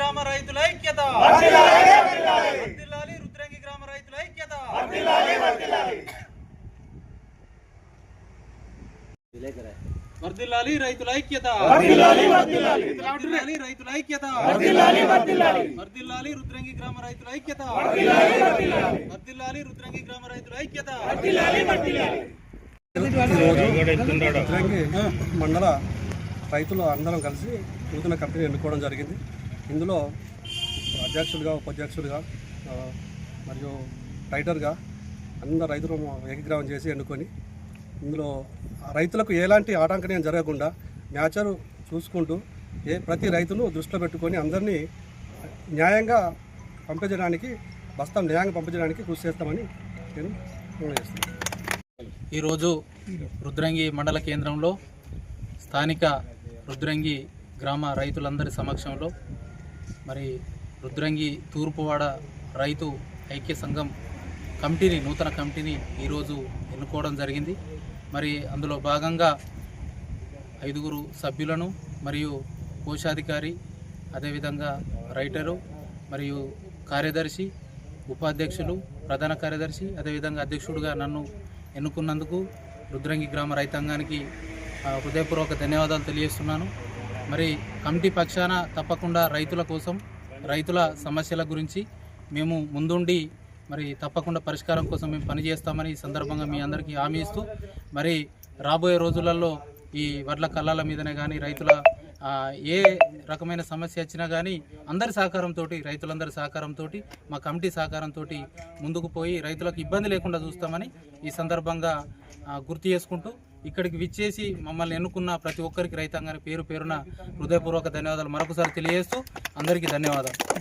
గ్రామ రైతుల ఐక్యత. రుద్రంగి గ్రామ రైతుల ఐక్యత. వర్దిల్లాలి రైతుల ఐక్యత. వర్ధిల్లాలి రైతుల ఐక్యత. వర్దిల్లాలి రుద్రంగి గ్రామ రైతుల ఐక్యత. వర్దిల్లాలి రుద్రంగి గ్రామ రైతుల ఐక్యత. మండల రైతులు అందరం కలిసి నూతన కంపెనీ ఎన్నుకోవడం జరిగింది. ఇందులో అధ్యక్షుడిగా ఉపాధ్యక్షుడిగా మరియు రైటర్గా అందరు రైతులు ఏకగ్రహం చేసి ఎన్నుకొని ఇందులో ఆ రైతులకు ఎలాంటి ఆటంకం జరగకుండా న్యాచర్ చూసుకుంటూ ఏ ప్రతి రైతును దృష్టిలో పెట్టుకొని అందరినీ న్యాయంగా పంపించడానికి బస్తా న్యాయంగా పంపించడానికి కృషి చేస్తామని నేను చేస్తున్నాను. ఈరోజు రుద్రంగి మండల కేంద్రంలో స్థానిక రుద్రంగి గ్రామ రైతులందరి సమక్షంలో మరి రుద్రంగి తూర్పువాడ రైతు ఐక్య సంఘం కమిటీని నూతన కమిటీని ఈరోజు ఎన్నుకోవడం జరిగింది. మరి అందులో భాగంగా ఐదుగురు సభ్యులను మరియు కోశాధికారి అదేవిధంగా రైటరు మరియు కార్యదర్శి ఉపాధ్యక్షులు ప్రధాన కార్యదర్శి అదేవిధంగా అధ్యక్షుడిగా నన్ను ఎన్నుకున్నందుకు రుద్రంగి గ్రామ రైతాంగానికి హృదయపూర్వక ధన్యవాదాలు తెలియజేస్తున్నాను. మరి కమిటీ పక్షాన తప్పకుండా రైతుల కోసం రైతుల సమస్యల గురించి మేము ముందుండి మరి తప్పకుండా పరిష్కారం కోసం మేము పనిచేస్తామని ఈ సందర్భంగా మీ అందరికీ హామీ ఇస్తూ మరి రాబోయే రోజులలో ఈ వడ్ల కళ్ళాల మీదనే కానీ రైతుల ఏ రకమైన సమస్య వచ్చినా కానీ అందరి సహకారంతో రైతులందరి సహకారంతో మా కమిటీ సహకారంతో ముందుకు పోయి రైతులకు ఇబ్బంది లేకుండా చూస్తామని ఈ సందర్భంగా గుర్తు చేసుకుంటూ ఇక్కడికి విచ్చేసి మమ్మల్ని ఎన్నుకున్న ప్రతి ఒక్కరికి రైతాంగానికి పేరు పేరున హృదయపూర్వక ధన్యవాదాలు. మరొకసారి తెలియజేస్తూ అందరికీ ధన్యవాదాలు.